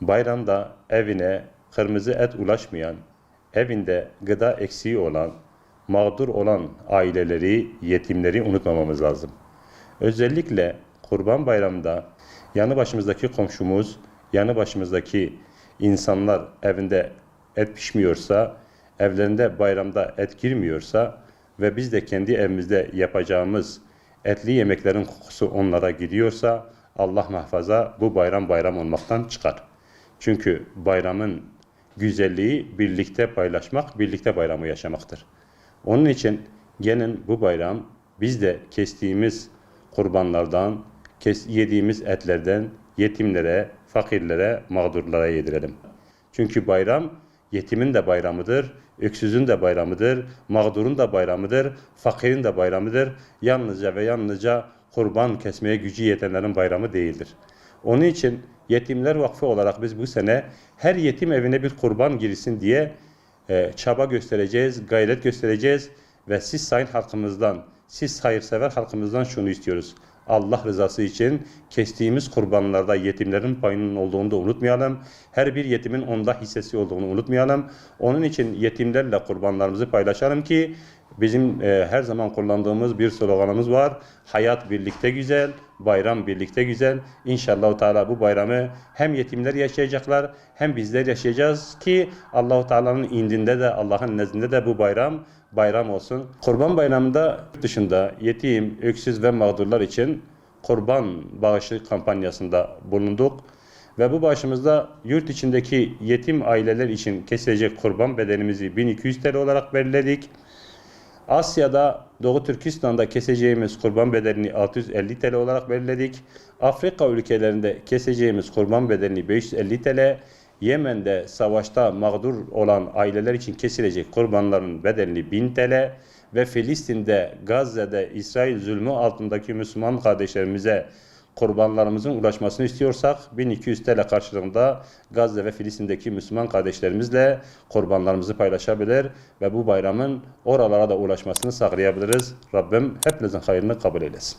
bayramda evine kırmızı et ulaşmayan, evinde gıda eksiği olan, mağdur olan aileleri, yetimleri unutmamamız lazım. Özellikle Kurban Bayramı'nda yanı başımızdaki komşumuz, yanı başımızdaki insanlar evinde et pişmiyorsa, evlerinde bayramda et girmiyorsa ve biz de kendi evimizde yapacağımız etli yemeklerin kokusu onlara gidiyorsa Allah muhafaza bu bayram bayram olmaktan çıkar. Çünkü bayramın güzelliği birlikte paylaşmak, birlikte bayramı yaşamaktır. Onun için gelin bu bayram biz de kestiğimiz kurbanlardan, yediğimiz etlerden yetimlere, fakirlere, mağdurlara yedirelim. Çünkü bayram yetimin de bayramıdır, öksüzün de bayramıdır, mağdurun da bayramıdır, fakirin de bayramıdır. Yalnızca ve yalnızca kurban kesmeye gücü yetenlerin bayramı değildir. Onun için Yetimler Vakfı olarak biz bu sene her yetim evine bir kurban girsin diye e, çaba göstereceğiz, gayret göstereceğiz ve siz sayın halkımızdan, siz hayırsever halkımızdan şunu istiyoruz. Allah rızası için kestiğimiz kurbanlarda yetimlerin payının olduğunu da unutmayalım. Her bir yetimin onda hissesi olduğunu unutmayalım. Onun için yetimlerle kurbanlarımızı paylaşalım ki bizim e, her zaman kullandığımız bir sloganımız var. Hayat birlikte güzel, bayram birlikte güzel. İnşallah Teala bu bayramı hem yetimler yaşayacaklar hem bizler yaşayacağız ki Allahu Teala'nın indinde de Allah'ın nezdinde de bu bayram bayram olsun. Kurban Bayramı'nda dışında yetim, öksüz ve mağdurlar için kurban bağışı kampanyasında bulunduk. Ve bu bağışımızda yurt içindeki yetim aileler için kesilecek kurban bedenimizi 1200 TL olarak belirledik. Asya'da Doğu Türkistan'da keseceğimiz kurban bedelini 650 TL olarak belirledik. Afrika ülkelerinde keseceğimiz kurban bedelini 550 TL. Yemen'de savaşta mağdur olan aileler için kesilecek kurbanların bedelini 1000 TL ve Filistin'de, Gazze'de İsrail zulmü altındaki Müslüman kardeşlerimize kurbanlarımızın ulaşmasını istiyorsak 1200 TL karşılığında Gazze ve Filistin'deki Müslüman kardeşlerimizle kurbanlarımızı paylaşabilir ve bu bayramın oralara da ulaşmasını sağlayabiliriz. Rabbim hepinizin hayrını kabul eylesin.